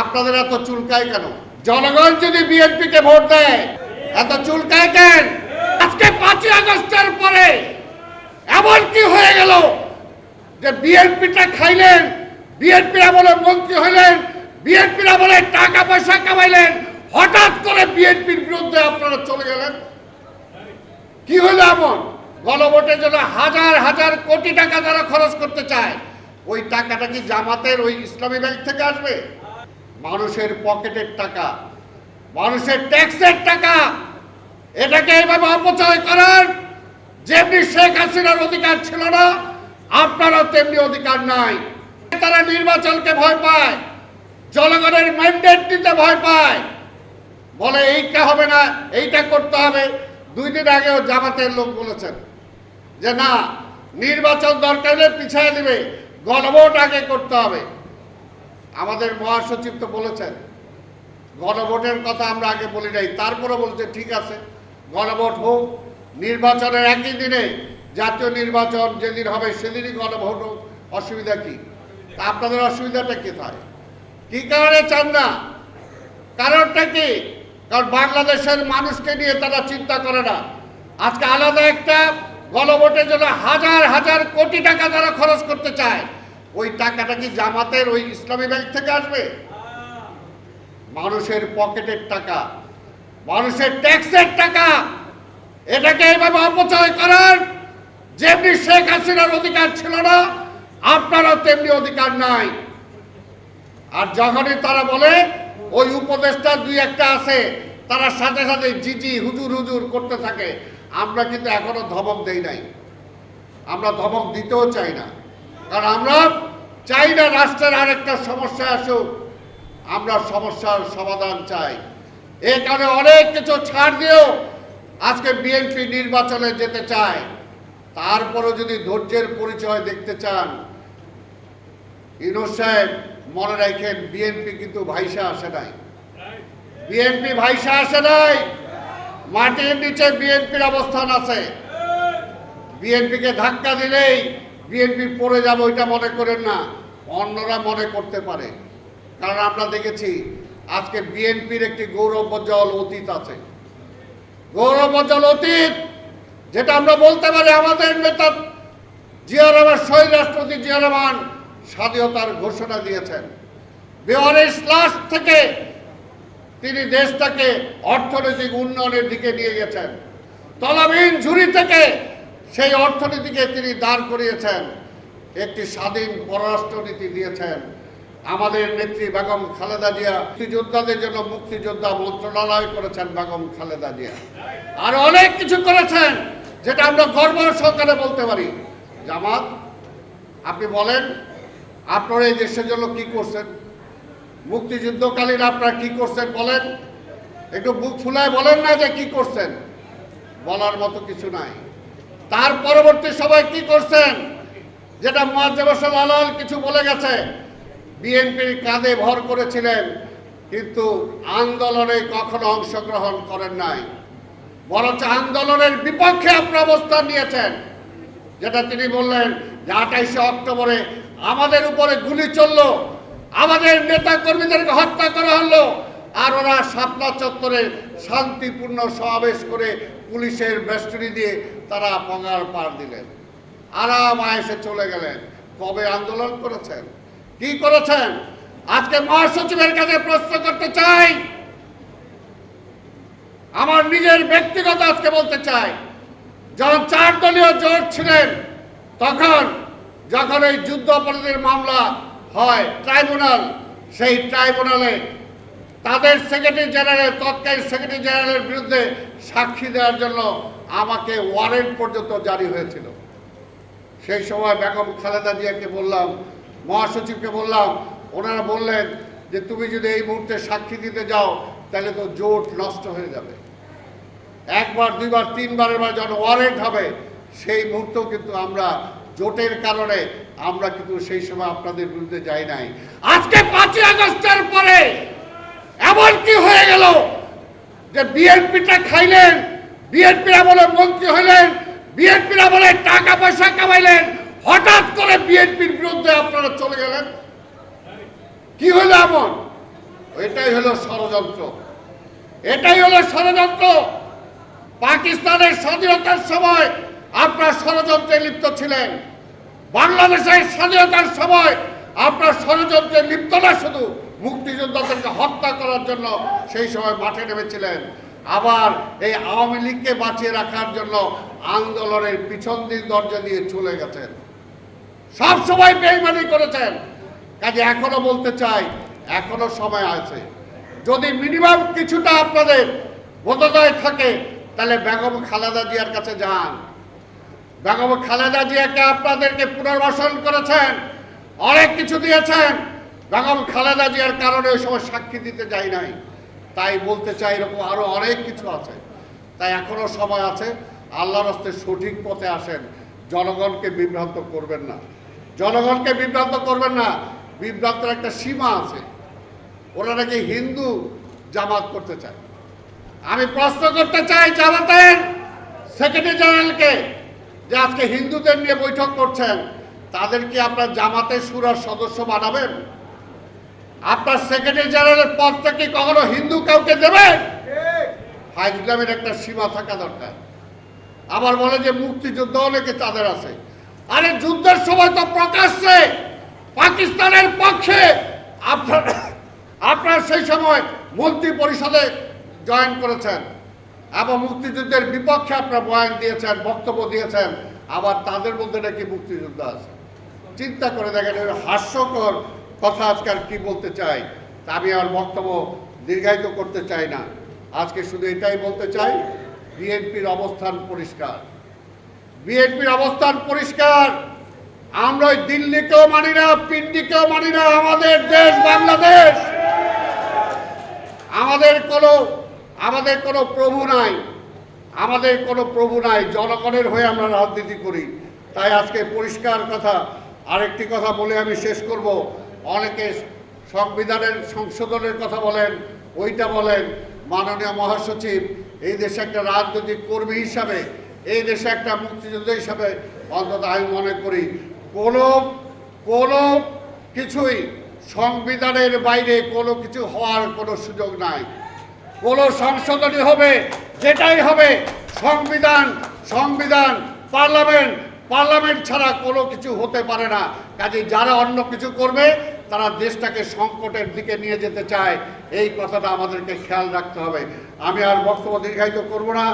আপনাদের এত চুলকায় কেন? জনগণ যদি বিএনপিকে ভোট দেয়, এত চুলকায় কেন? আজকে পাঁচই আগস্টের পরে এমন কি হয়ে গেল যে বিএনপিটা খাইলেন, বিএনপির আমলে মন্ত্রী হইলেন বিএনপির আমলে টাকা পয়সা কামাইলেন, হঠাৎ করে বিএনপির বিরুদ্ধে আপনারা চলে গেলেন। কি হলো এমন? গণভোটের জন্য হাজার হাজার কোটি টাকা যারা খরচ করতে চায়, ওই টাকাটা কি জামাতের, ওই ইসলামী ব্যাংক থেকে আসবে? মানুষের পকেটের টাকা, মানুষের ট্যাক্সের টাকা, এটাকে এইভাবে অপচয় করার যেমনি শেখ হাসিনার অধিকার ছিল না, আপনারও তেমনি অধিকার নাই। তারা নির্বাচনকে ভয় পায়, জনগণের ম্যান্ডেট দিতে ভয় পায়। বলে এইটা হবে না, এইটা করতে হবে। দুই দিন আগেও জামাতের লোক বলেছেন যে না, নির্বাচন দরকার পিছিয়ে দিবে গণভোট আগে করতে হবে। আমাদের মহাসচিব তো বলেছেন, গণভোটের কথা আমরা আগে বলি নাই, তারপরে বলছে ঠিক আছে, গণভোট হোক, নির্বাচনের একই দিনে জাতীয় নির্বাচন যেদিন হবে সেদিনই গণভোট হোক, অসুবিধা কি? আপনাদের অসুবিধাটা কোথায়? কি কারণে চান না? কারণটা কি? কারণ বাংলাদেশের মানুষকে নিয়ে তারা চিন্তা করে না। আজকে আলাদা একটা গণভোটের জন্য হাজার হাজার কোটি টাকা যারা খরচ করতে চায়। ওই টাকাটা কি জামাতের ওই ইসলামী ব্যাংক থেকে আসবে? মানুষের পকেটের টাকা, মানুষের ট্যাক্সের টাকা, এটাকে এইভাবে অপচয় করার যেমনি শেখ হাসিনার অধিকার ছিল না, আপনারও তেমনি অধিকার নাই। আর যখনই তারা বলে, ওই উপদেষ্টা দুই একটা আছে, তারা সাথে সাথে জিজি, হুজুর হুজুর করতে থাকে, আমরা কিন্তু এখনও ধমক দেই নাই। আমরা ধমক দিতেও চাই না। কারণ আমরা চাই না রাষ্ট্রের আরেকটা সমস্যা আসুক। আমরা সমস্যার সমাধান চাই। এই কারণে অনেক কিছু ছাড় দিয়েও আজকে বিএনপি নির্বাচনে যেতে চায়। তারপরও যদি ধৈর্যের পরিচয় দেখতে চান, ইউনুস সাহেব মনে রাখেন বিএনপি কিন্তু ভাইসা আসে নাই। বিএনপি ভাইসা আসে নাই। মাটির নিচে বিএনপির অবস্থান আছে। বিএনপিকে ধাক্কা দিলেই বিএনপি পড়ে যাবে, ওইটা মনে করেন না। অন্যরা মনে করতে পারে। কারণ আমরা দেখেছি, আজকে বিএনপির একটি গৌরবজ্জ্বল অতীত আছে। গৌরবজ্জ্বল অতীত, যেটা আমরা বলতে পারি আমাদের নেতা জিয়া রহমান, শহীদ রাষ্ট্রপতি জিয়া রহমান স্বাধীনতার ঘোষণা দিয়েছেন। বেওয়ারিশ স্লাস থেকে তিনি দেশটাকে অর্থনৈতিক উন্নয়নের দিকে নিয়ে গেছেন। তলাবিহীন ঝুড়ি থেকে সেই অর্থনীতিকে তিনি দাঁড় করিয়েছেন, একটি স্বাধীন পররাষ্ট্রনীতি দিয়েছেন। আমাদের নেত্রী বেগম খালেদা জিয়া মুক্তিযোদ্ধাদের জন্য মুক্তিযোদ্ধা মন্ত্রণালয় করেছেন বেগম খালেদা জিয়া। আর অনেক কিছু করেছেন যেটা আমরা গর্ব সহকারে বলতে পারি। জামাত, আপনি বলেন, আপনারা এই দেশের জন্য কি করছেন? মুক্তিযুদ্ধকালীন আপনারা কি করছেন বলেন? একটু বুক ফুলায় বলেন না যে কি করছেন। বলার মতো কিছু নাই। তার পরবর্তী সবাই কি করছেন? যেটা মোয়াজ্জেম হোসেন আলাল কিছু বলে গেছে। বিএনপির কাঁধে ভর করেছিলেন, কিন্তু আন্দোলনে কখনো অংশগ্রহণ করেন নাই। বরঞ্চ আন্দোলনের বিপক্ষে আপনার অবস্থান নিয়েছেন। যেটা তিনি বললেন যে আঠাইশে অক্টোবরে আমাদের উপরে গুলি চলল, আমাদের নেতা কর্মীদেরকে হত্যা করা হলো আর ওরা শাপলা চত্বরে শান্তিপূর্ণ সমাবেশ করে পুলিশের বেষ্টনী দিয়ে তারা পঙ্গার পার দিলেন। আরাম আয়েসে চলে গেলেন। কবে আন্দোলন করেছেন? কি করেছেন? আজকে মহাসচিবের কাছে প্রশ্ন করতে চাই। আমার নিজের ব্যক্তিগত আজকে বলতে চাই, যখন চার দলীয় জোট ছিলেন, তখন যখন এই যুদ্ধ অপরাধের মামলা হয়, ট্রাইব্যুনাল, সেই ট্রাইব্যুনালে তাদের সেক্রেটারি জেনারেল তৎকালীন সেক্রেটারি জেনারেলের বিরুদ্ধে সাক্ষী দেওয়ার জন্য আমাকে ওয়ারেন্ট পর্যন্ত জারি হয়েছিল। সেই সময় বেগম খালেদা জিয়াকে বললাম, মহাসচিবকে বললাম, ওনারা বললেন যে, তুমি যদি এই মুহূর্তে সাক্ষী দিতে যাও, তাহলে তো জোট নষ্ট হয়ে যাবে। একবার, দুইবার, তিনবারের বার যখন ওয়ারেন্ট হবে, সেই মুহূর্তেও কিন্তু আমরা জোটের কারণে আমরা কিন্তু সেই সময় আপনাদের বিরুদ্ধে যাই নাই। আজকে পাঁচই আগস্টের পরে এমন কি হয়ে গেল যে বিএনপিটা খাইলেন বিএনপির আমলে মন্ত্রী হইলেন বিএনপির আমলে টাকা পয়সা কামাইলেন, হঠাৎ করে বিএনপির বিরুদ্ধে আপনারা চলে গেলেন। কি হলো এমন? এটাই হলো ষড়যন্ত্র। এটাই হলো ষড়যন্ত্র। পাকিস্তানের স্বাধীনতার সময় আপনার ষড়যন্ত্রে লিপ্ত ছিলেন। বাংলাদেশের স্বাধীনতার সময় আপনার ষড়যন্ত্রে লিপ্ত না শুধু। মুক্তিযোদ্ধাদেরকে হত্যা করার জন্য সেই সময় মাঠে নেমেছিলেন। আবার এই আওয়ামী লীগকে বাঁচিয়ে রাখার জন্য আন্দোলনের পিছন দিক দরজা দিয়ে চলে গেছেন। সব সময় বেইমানি করেছেন। কাজে এখনও বলতে চাই, এখনও সময় আছে। যদি মিনিমাম কিছুটা আপনাদের বোধোদয় থাকে, তাহলে বেগম খালেদা জিয়ার কাছে যান। বেগম খালেদা জিয়াকে আপনাদেরকে পুনর্বাসন করেছেন, অনেক কিছু দিয়েছেন। বেগম খালেদা জিয়ার কারণে ওই সময় সাক্ষী দিতে যাই নাই। তাই বলতে চাই এরকম আরও অনেক কিছু আছে। তাই এখনও সময় আছে। আল্লাহর হস্তে সঠিক পথে আসেন। জনগণকে বিভ্রান্ত করবেন না। জনগণকে বিভ্রান্ত করবেন না। বিভ্রান্তের একটা সীমা আছে। ওরা নাকি হিন্দু জামাত করতে চায়। আমি প্রশ্ন করতে চাই জামাতের সেক্রেটারি জেনারেলকে যে আজকে হিন্দুদের নিয়ে বৈঠক করছেন, তাদের কি আপনার জামাতের সুরার সদস্য বানাবেন? আপনার সেক্রেটারি জেনারেলের পদটা কি কখনো হিন্দু কাউকে দেবেন হাইজলামের একটা সীমা থাকা দরকার। আবার বলে যে মুক্তিযুদ্ধ অনেকে তাদের আছে। আরে যুদ্ধের সময় তো প্রকাশ্যে পাকিস্তানের পক্ষে। আপনার আপনার সেই সময় মন্ত্রী পরিষদে জয়েন করেছেন এবং মুক্তিযুদ্ধের বিপক্ষে আপনার বয়ান দিয়েছেন বক্তব্য দিয়েছেন। আবার তাদের মধ্যে নাকি মুক্তিযুদ্ধ আছে। চিন্তা করে দেখেন হাস্যকর কথা আজকাল কি বলতে চাই তা আমি আমার বক্তব্য দীর্ঘায়িত করতে চাই না। আজকে শুধু এটাই বলতে চাই, বিএনপির অবস্থান পরিষ্কার। বিএনপির অবস্থান পরিষ্কার। আমরা ওই দিল্লিকেও মানি না, পিন্ডিকেও মানি না, আমাদের দেশ বাংলাদেশ। আমাদের কোনো আমাদের কোনো প্রভু নাই। আমাদের কোনো প্রভু নাই, জনগণের হয়ে আমরা রাজনীতি করি। তাই আজকে পরিষ্কার কথা, আরেকটি কথা বলে আমি শেষ করব। অনেকে সংবিধানের সংশোধনের কথা বলেন, ওইটা বলেন। মাননীয় মহাসচিব, এই দেশে একটা রাজনৈতিক কর্মী হিসাবে, এই দেশে একটা মুক্তিযোদ্ধা হিসাবে অন্তত আমি মনে করি, কোনো কোনো কিছুই সংবিধানের বাইরে কোনো কিছু হওয়ার কোনো সুযোগ নাই। কোনো সংশোধনী হবে, যেটাই হবে সংবিধান সংবিধান, পার্লামেন্ট পার্লামেন্ট ছাড়া কোনো কিছু হতে পারে না। কাজে যারা অন্য কিছু করবে, তারা দেশটাকে সংকটের দিকে নিয়ে যেতে চায়। এই কথাটা আমাদেরকে খেয়াল রাখতে হবে। আমি আর বক্তব্য দীর্ঘায়িত করব না।